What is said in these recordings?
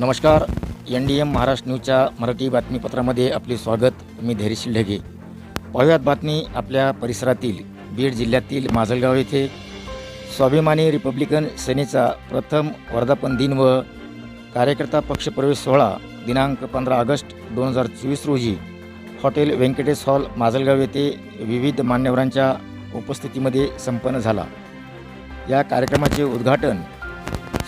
नमस्कार. N D M Maharashtra न्यूजच्या मराठी बातमीपत्रामध्ये आपले स्वागत. मी धैर्यशील ढगे. पाहुयात बातमी आपल्या परिसरातील बीड जिल्ह्यातील माजलगाव येथे स्वाभिमानी रिपब्लिकन सेनेचा प्रथम वर्धापन दिन व कार्यकर्ता पक्षप्रवेश सोहळा दिनांक पंधरा ऑगस्ट दोन हजार चोवीस रोजी हॉटेल व्यंकटेश हॉल माजलगाव येथे विविध मान्यवरांच्या उपस्थितीमध्ये संपन्न झाला. या कार्यक्रमाचे उद्घाटन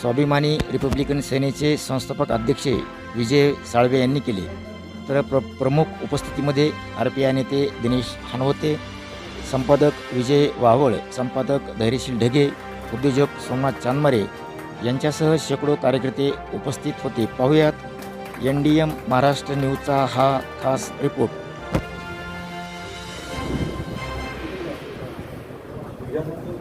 स्वाभिमानी रिपब्लिकन सेनेचे संस्थापक अध्यक्ष विजय साळवे यांनी केले. तर प्र प्रमुख उपस्थितीमध्ये आर पी आय नेते दिनेश हानवते संपादक विजय वावळ संपादक धैर्यशील ढगे उद्योजक सोमनाथ चांदमारे यांच्यासह शेकडो कार्यकर्ते उपस्थित होते. पाहुयात एन डी एम महाराष्ट्र न्यूजचा हा खास रिपोर्ट. विजय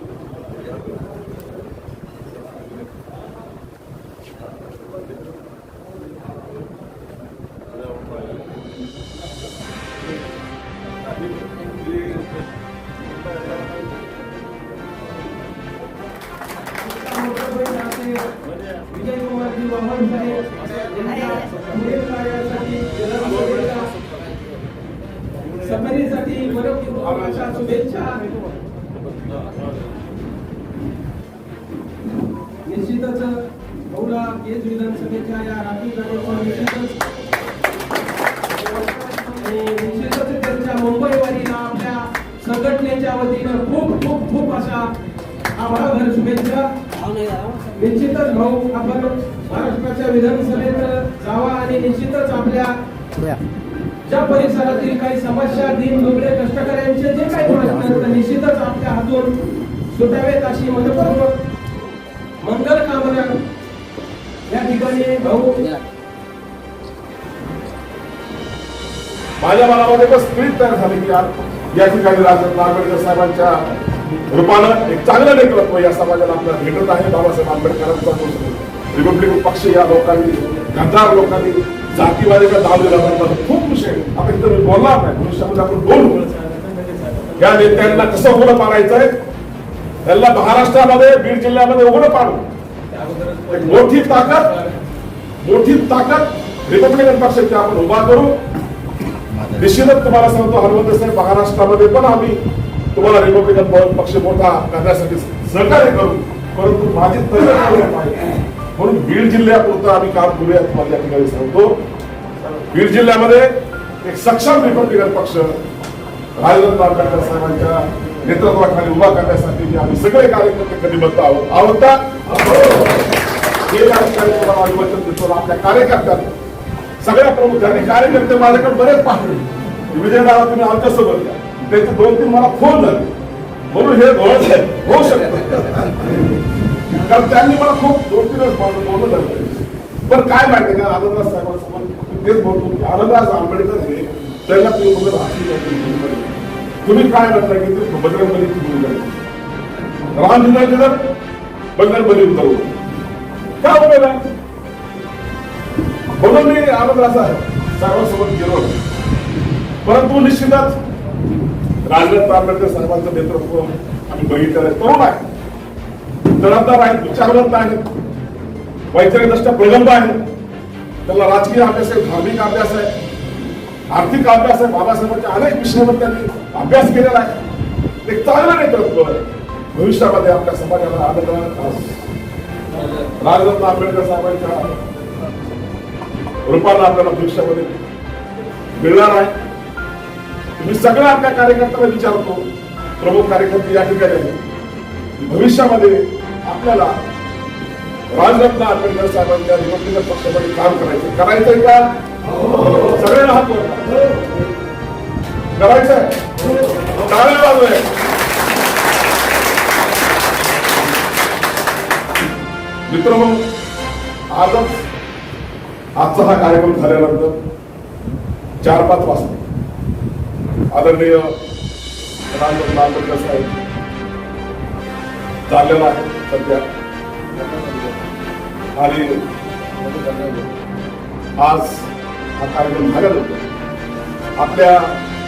केज विधानसभेच्या या राखीव जागेचा निश्चितच निश्चितच त्यांच्या मुंबईवारीला आपल्या संघटनेच्या वतीनं खूप खूप खूप अशा आभारभर शुभेच्छा. निश्चितच भाऊ आपण महाराष्ट्राच्या विधानसभेत जावा आणि निश्चितच आपल्या ज्या परिसरातील काही समस्या दिन दुबळे कष्टकऱ्यांचे जे काही प्रश्न आहेत, निश्चितच आपल्या हातून सुटावेत अशी मनपूर्वक मंगल कामना या ठिकाणी भाऊ. माझ्या मनामध्ये बस स्पिरिट तयार झाली की आज या ठिकाणी राजरत्न आंबेडकर साहेबांच्या रूपानं एक चांगलं नेतृत्व या समाजाला आपल्याला भेटत आहे. बाबासाहेब आंबेडकरांचा रिपब्लिक पक्ष या लोकांनी गद्दार लोकांनी जातीवादीचा दाव दिला जातात खूप विषय आपण तर बोलणार नाही. भविष्यामध्ये आपण बोलू. या नेत्यांना कसं उघडं पाडायचंय त्यांना महाराष्ट्रामध्ये बीड जिल्ह्यामध्ये उघडं पाडू. मोठी ताकद मोठी ताकद रिपब्लिकन पक्षाची आपण उभा करू. निश्चितच तुम्हाला सांगतो हरमंत साहेब महाराष्ट्रामध्ये पण आम्ही तुम्हाला रिपब्लिकन पक्ष मोठा करण्यासाठी सहकार्य करू. परंतु माझी तयार पाहिजे म्हणून बीड जिल्ह्यापुरतं आम्ही काम करूया तुम्हाला या ठिकाणी सांगतो. बीड जिल्ह्यामध्ये एक सक्षम रिपब्लिकन पक्ष राजेंद्र आंबेडकर साहेबांच्या नेतृत्वाखाली उभा करण्यासाठी आम्ही सगळे कार्यकर्ते कटिबद्ध आहोत. आहोत का? हे या अभिवाचन देतो आपल्या कार्यकर्त्यांना सगळ्या प्रमुखांनी कार्यकर्ते माझ्याकडे बरेच पाहिले विजयदादा तुम्ही आमच्यासोबत या. त्याचे दोन तीन मला फोन झाले म्हणून हे धोरण होऊ शकतं. कारण त्यांनी मला खूप दोन तीन वेळेस बोलणं झालं पण काय माहिती का आनंदराज साहेबांसोबत तेच बोलतो की आनंदराज आंबेडकर हे त्यांना तुम्ही बघत आशीर्वाद तुम्ही काय म्हणता की ते बजरंगबलीची भूमिका आहे. राम जिल्ह्याचे तर बजरंगबली उतरवू काय उपयोग आहे? म्हणून मी आनंद असा सर्वांसोबत गेलो. परंतु निश्चितच राजरत्न आंबेडकर साहेबांचं नेतृत्व आम्ही बघितलेलं आहे. तरुण आहे जबाबदार आहेत विचारवंत आहेत. वैचारिकदृष्ट्या प्रगल्भ आहेत. त्यांना राजकीय अभ्यास आहे धार्मिक अभ्यास आहे. आर्थिक अभ्यास आहे बाबासाहेबांच्या अनेक विषयावर त्यांनी अभ्यास केलेला आहे. एक चांगलं नेतृत्व आहे भविष्यामध्ये आपल्या समाजाला आदरणार राजरत्न आंबेडकर साहेबांच्या रूपानं आपल्याला भविष्यामध्ये मिळणार आहे. मी सगळ्या आपल्या कार्यकर्त्यांना विचारतो प्रमुख कार्यकर्ते या ठिकाणी आहेत. भविष्यामध्ये आपल्याला राजरत्न आंबेडकर साहेबांच्या निवडणुकीच्या पक्षामध्ये काम करायचं करायचंय का? करायचं मित्र आजच आजचा हा कार्यक्रम झाल्यानंतर चार पाच वाजता आदरणीय रामचंद्र साहेब चाललेला आहे सध्या. आणि आज हा कार्यक्रम झाल्यानंतर आपल्या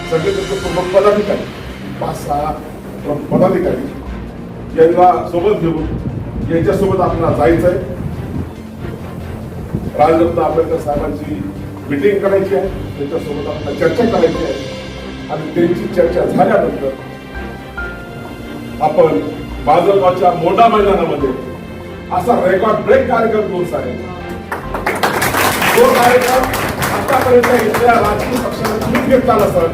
संघटनेचे प्रमुख पदाधिकारी पाच सहा प्रमुख पदाधिकारी यांना सोबत घेऊन यांच्यासोबत आपल्याला जायचं आहे राजरत्न आंबेडकर साहेबांची मिटिंग करायची आहे त्यांच्यासोबत आपल्याला चर्चा करायची आहे. आणि त्यांची चर्चा झाल्यानंतर आपण भाजपाच्या मोठा मैदानामध्ये असा रेकॉर्ड ब्रेक कार्यक्रम घेऊन आहे तो कार्यक्रम आतापर्यंत इथल्या राजकीय पक्षाला तुम्ही घेतला नसल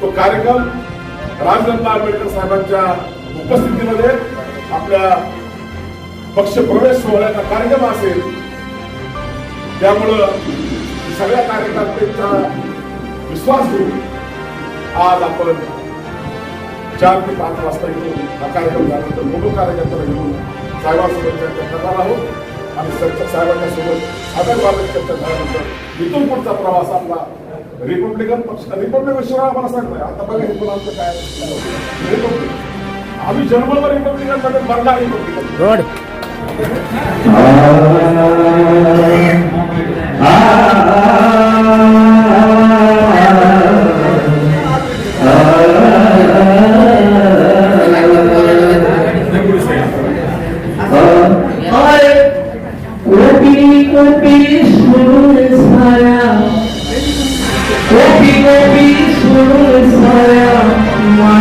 तो कार्यक्रम राजरत्न आंबेडकर साहेबांच्या उपस्थितीमध्ये आपल्या पक्ष प्रवेश सोहळ्याचा कार्यक्रम असेल त्यामुळं सगळ्या कार्यकर्त्यांचा विश्वास घेऊन आज आपण चार ते पाच वाजता येऊन हा कार्यक्रम झाल्यानंतर मोठं कार्यकर्त्याला घेऊन साहेबांसोबत चर्चा करणार आहोत. आणि चर्चा साहेबांच्या सोबत साधारण बाबत चर्चा झाल्यानंतर इथून पुढचा प्रवास आपला रिपब्लिकन पक्ष रिपब्लिकन शिवाय आम्हाला सांगतोय. आता बघा हे मुलांचं काय रिपब्लिक आम्ही जन्मभर रिपब्लिकनमध्ये मरणार रिपब्लिकन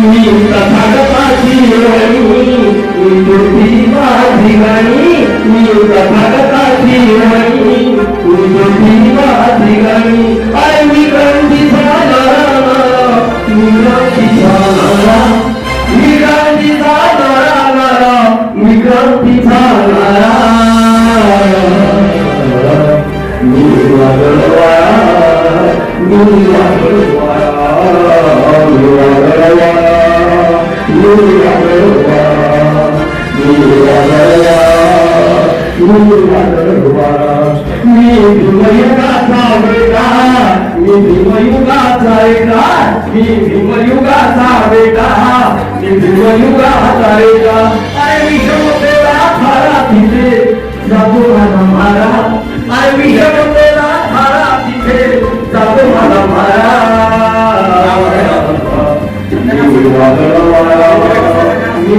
मी तथागताची वाणी मी दुर्धी माझी गाणी मी तथागताची वाणी मी दुर्धी माझी गाणी अरे मी क्रांती झाला मी क्रांती झाला मी क्रांती झाला मी भीमयुगाचा बेटा मी भीमयुगाचा बेटा मी भीमयुगाचा बेटा मी भीमयुगाचा बेटा अरे विषमतेला तिथे जातो माझा मारा अरे विषमतेला तिथे जातो माझा मारा